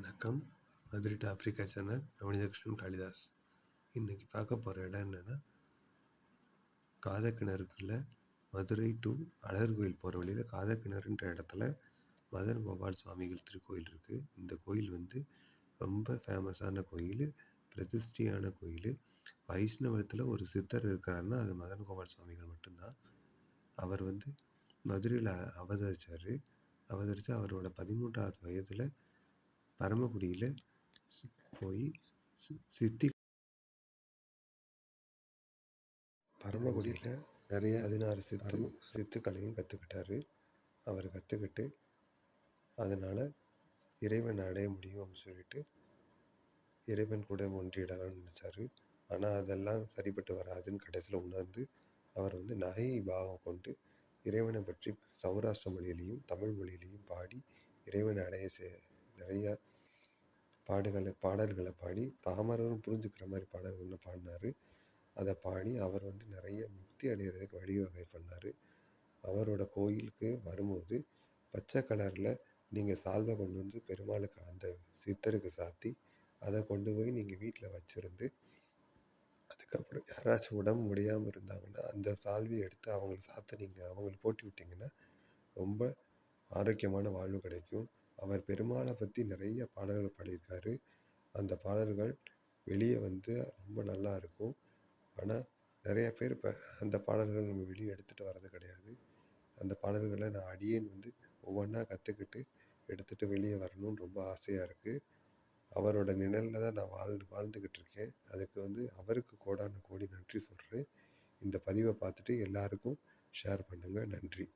வணக்கம். Madurai to Africa channel. Ramanithakrishnan Kalidas. இன்றைக்கி பார்க்க போகிற இடம் என்னென்னா காதக்கிணறுக்குள்ள மதுரை டு அழகர் கோயில் போகிற வழியில் காதக்கிணறுன்ற இடத்துல மதன் கோபால் சுவாமிகள் திருக்கோயில் இருக்குது இந்த கோயில் வந்து ரொம்ப ஃபேமஸான கோயில் பிரதிஷ்டியான கோயில். வைஷ்ணவத்தில் ஒரு சித்தர் இருக்கிறாருன்னா அது மதன் கோபால் சுவாமிகள் மட்டும்தான். அவர் வந்து மதுரையில் அவதரித்தார் அவதரித்து அவரோட பதிமூன்றாவது வயதில் பரமக்குடியில் போய் சித்தி பரமக்குடியில் நிறைய பதினாறு சித்து சித்துக்களையும் கற்றுக்கிட்டாரு அவர் கற்றுக்கிட்டு அதனால் இறைவனை அடைய முடியும் அப்படின்னு சொல்லிட்டு இறைவன் கூட ஒன்றிடலாம்னு நினச்சாரு. ஆனால் அதெல்லாம் சரிப்பட்டு வராதுன்னு கடைசியில் உணர்ந்து அவர் வந்து நகை பாவம் கொண்டு இறைவனை பற்றி சௌராஷ்டிர மொழியிலையும் தமிழ் மொழியிலையும் பாடி இறைவனை அடைய நிறையா பாடுகளை பாடல்களை பாடி பாமரரும் புரிஞ்சுக்கிற மாதிரி பாடல்களை பாடினாரு. அதை பாடி அவர் வந்து நிறைய முக்தி அடைகிறதுக்கு வழிவகை பண்ணார். அவரோட கோயிலுக்கு வரும்போது பச்சை கலரில் நீங்கள் சால்வை கொண்டு வந்து பெருமாளுக்கு அந்த சித்தருக்கு சாத்தி அதை கொண்டு போய் நீங்கள் வீட்டில் வச்சுருந்து அதுக்கப்புறம் யாராச்சும் உடம்பு முடியாமல் இருந்தாங்கன்னா அந்த சால்வையை எடுத்து அவங்களுக்கு சாத்த அவங்களுக்கு போட்டி விட்டிங்கன்னா ரொம்ப ஆரோக்கியமான வாழ்வு கிடைக்கும். அவர் பெருமாளை பற்றி நிறைய பாடல்கள் பாடியிருக்காரு. அந்த பாடல்கள் வெளியே வந்து ரொம்ப நல்லா இருக்கும். ஆனால் நிறைய பேர் இப்போ அந்த பாடல்கள் நம்ம வெளியே எடுத்துகிட்டு வர்றது கிடையாது. அந்த பாடல்களை நான் அடியேன் வந்து ஒவ்வொன்றா கற்றுக்கிட்டு எடுத்துகிட்டு வெளியே வரணும்னு ரொம்ப ஆசையாக இருக்குது அவரோட நிழலில் தான் நான் வாழ் வாழ்ந்துக்கிட்டு இருக்கேன். அதுக்கு வந்து அவருக்கு கோடான கோடி நன்றி சொல்கிறேன் இந்த பதிவை பார்த்துட்டு எல்லாருக்கும் ஷேர் பண்ணுங்கள் நன்றி.